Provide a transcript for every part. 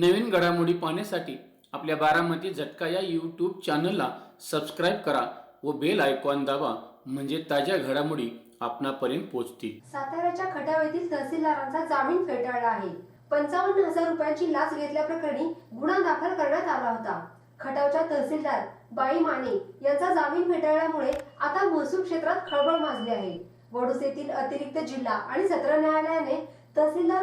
नवीन घडामोडी पाहण्यासाठी आपल्या बारामती झटका या यूट्यूब चॅनलला सबस्क्राईब करा व बेल आयकॉन दाबा म्हणजे ताज्या घडामोडी आपणापर्यंत पोहोचतील. साताऱ्याच्या खटाव येथील तहसीलदारांचा जामीन फेटाळला आहे. पंचावन्न हजार रुपयांची लाच घेतल्याप्रकरणी गुन्हा दाखल करण्यात आला होता. खटावच्या तहसीलदार बाई माने यांचा जामीन फेटाळल्यामुळे आता महसूल क्षेत्रात खळबळ माजली आहे. वडूस येथील अतिरिक्त जिल्हा आणि सत्र न्यायालयाने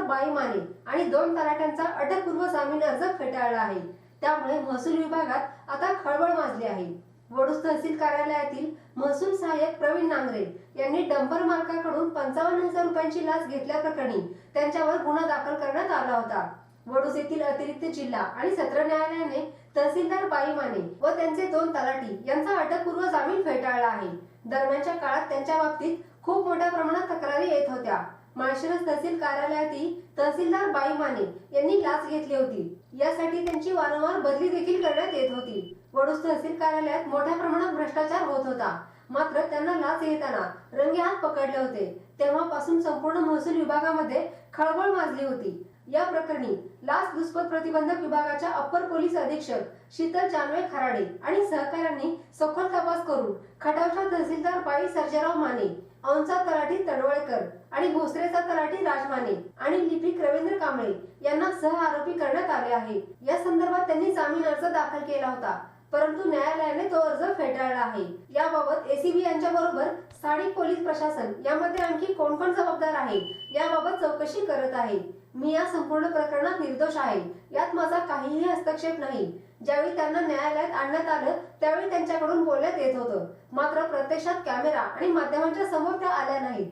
बाई माने आणि दोन तलाट्यांचा अटकपूर्व जामीन अर्ज फेटाळला आहे. त्यामुळे महसूल विभागात आता खळबळ माजली आहे. वडूस तहसील कार्यालयातील महसूल सहाय्यक प्रवीण नांगरे यांनी डंपर मालकाकडून पंचावन्न हजार रुपयांची लाच घेतल्याप्रकरणी त्यांच्यावर गुन्हा दाखल करण्यात आला होता. वडूस येथील अतिरिक्त जिल्हा आणि सत्र न्यायालयाने तहसीलदार बाई माने व त्यांचे दोन तलाठी यांचा अटकपूर्व जामीन फेटाळला आहे. दरम्यानच्या काळात त्यांच्या बाबतीत खूप मोठ्या प्रमाणात तक्रारी येत होत्या. माळशिरस तहसील कार्यालयातील तहसीलदार बाई माने यांनी लाच घेतली होती. यासाठी त्यांची वारंवार बदली देखील करण्यात येत होती. वडूस तहसील कार्यालयात मोठ्या प्रमाणात भ्रष्टाचार होत होता. मात्र त्यांना लाच घेताना रंगे हात पकडले होते. तेव्हापासून संपूर्ण महसूल विभागामध्ये खळबळ माजली होती. या प्रकरणी लाच दुष्पत प्रतिबंधक विभागाच्या अप्पर पोलीस अधीक्षक शीतल जानवे खराडे आणि सहकाऱ्यांनी सखोल तपास करून खटावच्या तहसीलदार बाई सर्जेराव माने औंचा तलाठी तडवळेकर आणि भोसरेचा तलाठी राजमाने आणि लिपिक रवींद्र कांबळे यांना सह आरोपी करण्यात आले आहे. या संदर्भात त्यांनी जामीन अर्ज दाखल केला होता. परंतु न्यायालयाने तो अर्ज फेटाळला आहे. याबाबत एसीबी यांच्या बरोबर स्थानिक पोलीस प्रशासन यामध्ये आणखी कोण कोण जबाबदार आहे याबाबत चौकशी करत आहे. मी या संपूर्ण प्रकरणात निर्दोष आहे. यात माझा काहीही हस्तक्षेप नाही. ज्यावेळी त्यांना न्यायालयात आणण्यात आलं त्यावेळी त्यांच्याकडून बोलण्यात येत होतं. मात्र प्रत्यक्षात कॅमेरा आणि माध्यमांच्या समोर त्या आल्या नाहीत.